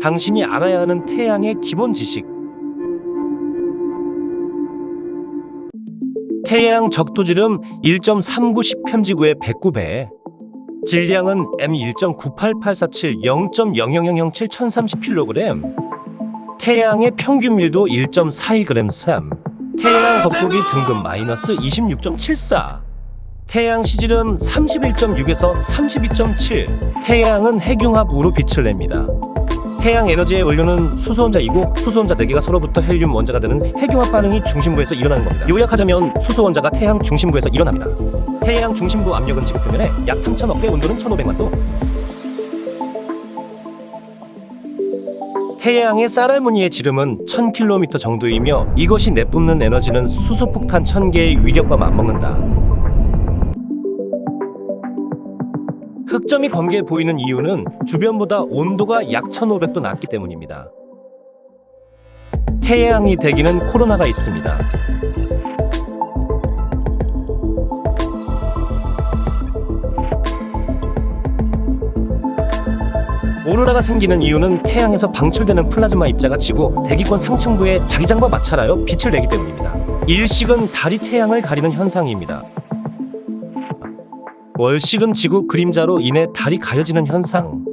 당신이 알아야 하는 태양의 기본 지식. 태양 적도지름 1.3910 편지구의 109배. 질량은 M1.98847 0.00007 1030kg. 태양의 평균 밀도 1.41g 삼. 태양 겉보기 등급 마이너스 26.74. 태양 시질은 31.6에서 32.7. 태양은 핵융합으로 빛을 냅니다. 태양 에너지의 원료는 수소 원자이고 수소 원자 4개가 서로부터 헬륨 원자가 되는 핵융합 반응이 중심부에서 일어나는 겁니다. 요약하자면 수소 원자가 태양 중심부에서 일어납니다. 태양 중심부 압력은 지구 표면에 약 3천억 배, 온도는 1,500만 도. 태양의 쌀알무늬의 지름은 1000km 정도이며 이것이 내뿜는 에너지는 수소폭탄 1000개의 위력과 맞먹는다. 흑점이 검게 보이는 이유는 주변보다 온도가 약 1500도 낮기 때문입니다. 태양이 대기는 코로나가 있습니다. 오로라가 생기는 이유는 태양에서 방출되는 플라즈마 입자가 지구 대기권 상층부의 자기장과 마찰하여 빛을 내기 때문입니다. 일식은 달이 태양을 가리는 현상입니다. 월식은 지구 그림자로 인해 달이 가려지는 현상.